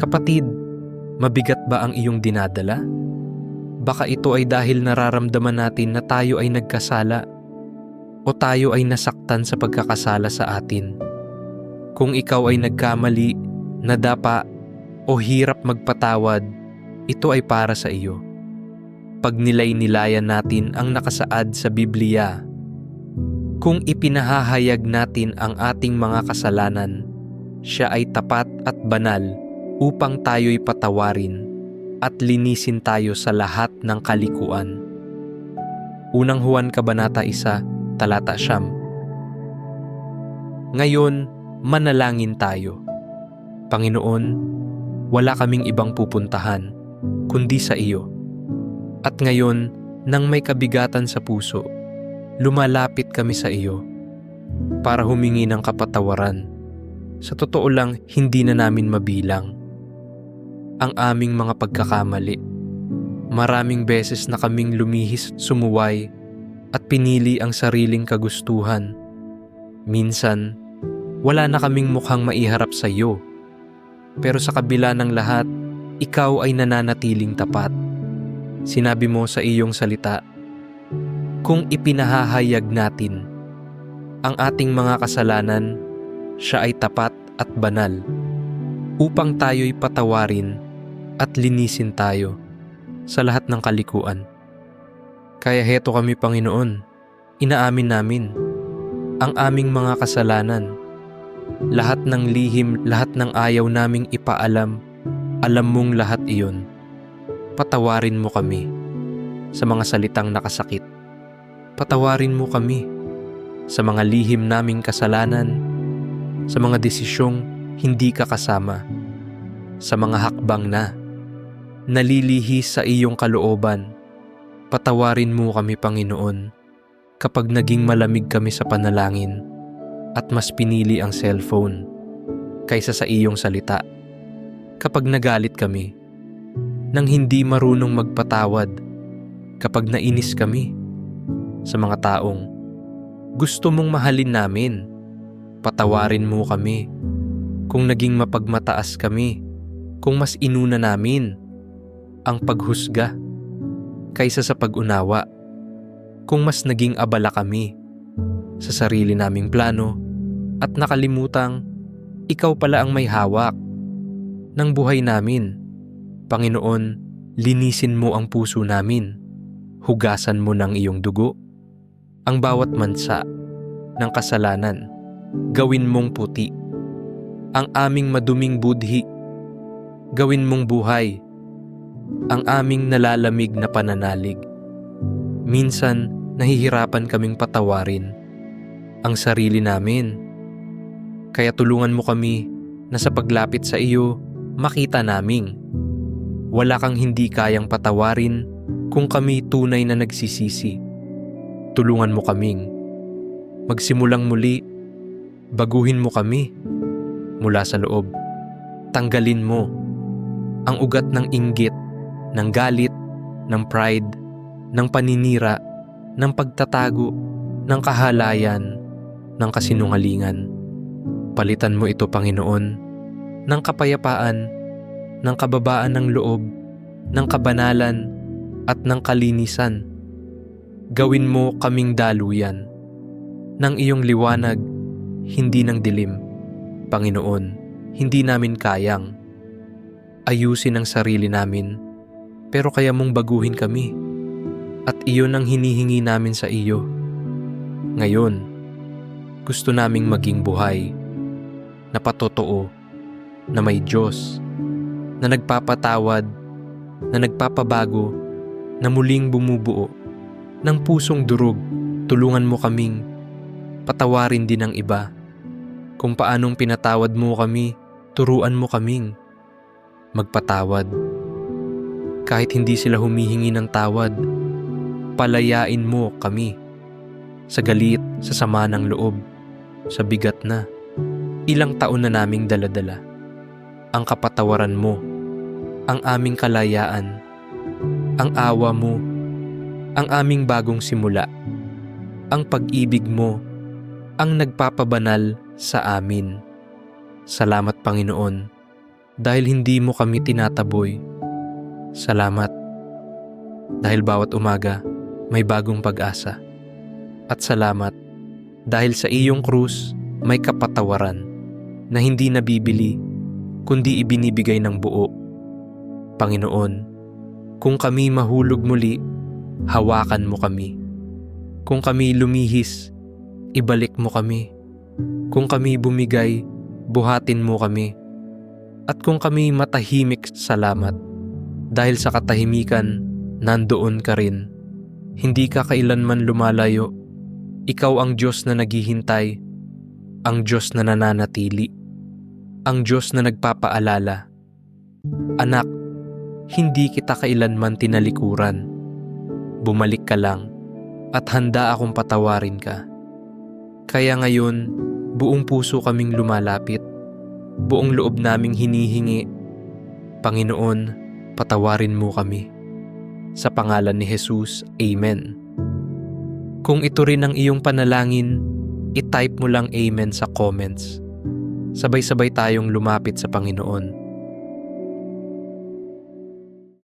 Kapatid, mabigat ba ang iyong dinadala? Baka ito ay dahil nararamdaman natin na tayo ay nagkasala o tayo ay nasaktan sa pagkakasala sa atin. Kung ikaw ay nagkamali, nadapa o hirap magpatawad, ito ay para sa iyo. Pag nilay-nilayan natin ang nakasaad sa Biblia, kung ipinahahayag natin ang ating mga kasalanan, siya ay tapat at banal upang tayo'y patawarin at linisin tayo sa lahat ng kalikuan. Unang Juan Kabanata 1, Talata Siyam Ngayon, manalangin tayo. Panginoon, wala kaming ibang pupuntahan kundi sa iyo. At ngayon, nang may kabigatan sa puso, lumalapit kami sa iyo para humingi ng kapatawaran. Sa totoo lang, hindi na namin mabilang ang aming mga pagkakamali. Maraming beses na kaming lumihis, sumuway, at pinili ang sariling kagustuhan. Minsan, wala na kaming mukhang maiharap sa iyo. Pero sa kabila ng lahat, ikaw ay nananatiling tapat. Sinabi mo sa iyong salita, kung ipinahahayag natin ang ating mga kasalanan, siya ay tapat at banal upang tayo'y patawarin at linisin tayo sa lahat ng kalikuan. Kaya heto kami Panginoon, inaamin namin ang aming mga kasalanan, lahat ng lihim, lahat ng ayaw naming ipaalam, alam mong lahat iyon. Patawarin mo kami sa mga salitang nakasakit. Patawarin mo kami sa mga lihim naming kasalanan, sa mga desisyong hindi ka kasama, sa mga hakbang na nalilihis sa iyong kalooban. Patawarin mo kami Panginoon kapag naging malamig kami sa panalangin at mas pinili ang cellphone kaysa sa iyong salita. Kapag nagalit kami, nang hindi marunong magpatawad, kapag nainis kami sa mga taong gusto mong mahalin namin, patawarin mo kami kung naging mapagmataas kami, kung mas inuna namin ang paghusga kaysa sa pag-unawa, kung mas naging abala kami sa sarili naming plano at nakalimutang ikaw pala ang may hawak ng buhay namin. Panginoon, linisin mo ang puso namin. Hugasan mo ng iyong dugo ang bawat mansa ng kasalanan. Gawin mong puti ang aming maduming budhi. Gawin mong buhay ang aming nalalamig na pananalig. Minsan, nahihirapan kaming patawarin ang sarili namin. Kaya tulungan mo kami na sa paglapit sa iyo, makita naming wala kang hindi kayang patawarin kung kami tunay na nagsisisi. Tulungan mo kaming magsimulang muli, baguhin mo kami mula sa loob. Tanggalin mo ang ugat ng inggit, ng galit, ng pride, ng paninira, ng pagtatago, ng kahalayan, ng kasinungalingan. Palitan mo ito, Panginoon, ng kapayapaan, ng kababaan ng loob, ng kabanalan, at ng kalinisan. Gawin mo kaming daluyan ng iyong liwanag, hindi ng dilim. Panginoon, hindi namin kayang ayusin ang sarili namin, pero kaya mong baguhin kami at iyon ang hinihingi namin sa iyo. Ngayon, gusto naming maging buhay na patotoo, na may Diyos, na nagpapatawad, na nagpapabago, na muling bumubuo ng pusong durog. Tulungan mo kaming patawarin din ang iba. Kung paanong pinatawad mo kami, turuan mo kaming magpatawad. Kahit hindi sila humihingi ng tawad, palayain mo kami sa galit, sa sama ng loob, sa bigat na. Ilang taon na naming daladala. Ang kapatawaran mo, ang aming kalayaan, ang awa mo, ang aming bagong simula, ang pag-ibig mo, ang nagpapabanal sa amin. Salamat Panginoon dahil hindi mo kami tinataboy. Salamat dahil bawat umaga may bagong pag-asa. At salamat dahil sa iyong krus may kapatawaran na hindi nabibili kundi ibinibigay ng buo. Panginoon, kung kami mahulog muli, hawakan mo kami. Kung kami lumihis, ibalik mo kami. Kung kami bumigay, buhatin mo kami. At kung kami matahimik, salamat. Dahil sa katahimikan, nandoon ka rin. Hindi ka kailanman lumalayo. Ikaw ang Diyos na naghihintay. Ang Diyos na nananatili. Ang Diyos na nagpapaalala. Anak, hindi kita kailanman tinalikuran. Bumalik ka lang at handa akong patawarin ka. Kaya ngayon, buong puso kaming lumalapit. Buong loob naming hinihingi. Panginoon, patawarin mo kami. Sa pangalan ni Jesus, Amen. Kung ito rin ang iyong panalangin, itype mo lang Amen sa comments. Sabay-sabay tayong lumapit sa Panginoon.